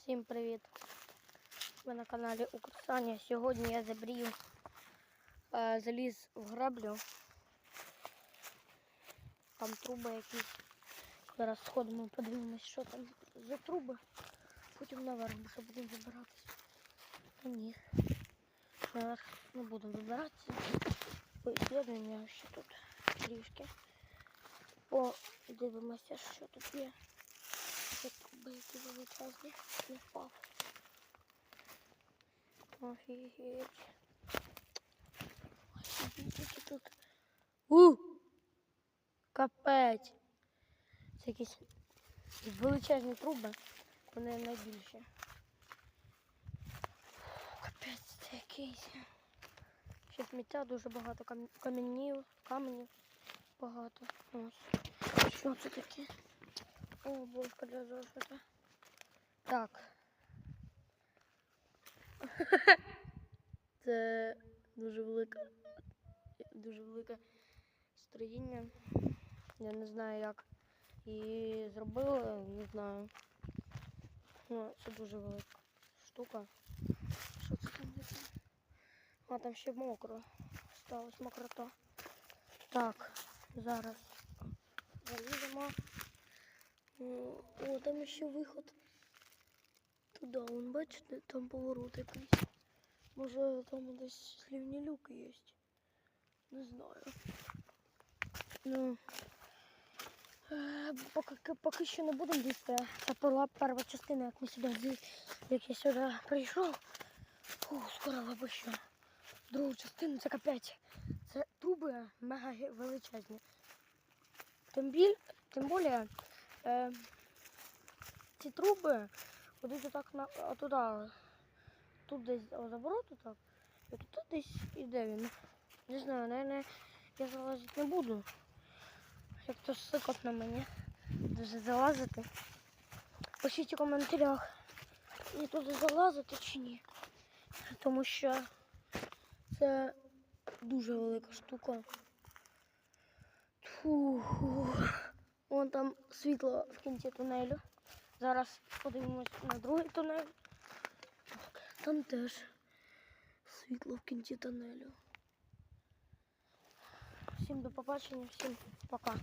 Всім привіт! Ви на каналі Укрсаня. Сьогодні я забрію, е, заліз в граблю. Там труби якісь. Зараз сходимо, подивимось, що там за труби. Потім наверх, що будемо вибиратися. Та ні. Наверх не будемо вибиратися. Поіслідуємо ще тут трішки. Подивимося, що тут є. Це труби, які величезні. Не впав. Офігеть. Офігеть, які тут. У! Капець. Це якісь величезні труби. Вони найбільші. Капець, це якийсь. Ще сміття дуже багато кам- каменів, каменів багато. Ось. Що це таке? О, булка для зошита. Так. Це дуже велика, дуже велике строїння. Я не знаю, як її зробили, не знаю. Ну, це дуже велика штука. Що це там таке? А, там ще мокро. Сталось мокрота. Так, зараз О, там ще виход. Туди, вон, бачите, там поворот якийсь. Може там десь слівні люки є. Не знаю. Ну, поки, поки що не будемо лізти. Це була перша частина, як ми сюди як я сюди прийшов. Фу, скоро лабище. Другу частину це капець. Це труби мега величезні. Тим, біль, тим більше е, ці труби будуть отак на туди. Тут десь о, завороту так. І тут десь іде він. Не знаю, наверное, я залазити не буду. Як то сикот на мені. Дуже залазити. Пишіть у коментарях, мені туди залазити чи ні. Тому що це дуже велика штука. Фу. Вон там світло в кінці тунелю. Зараз подивимось на другий тунель. Так, там теж світло в кінці тунелю. Всім до побачення, всім пока.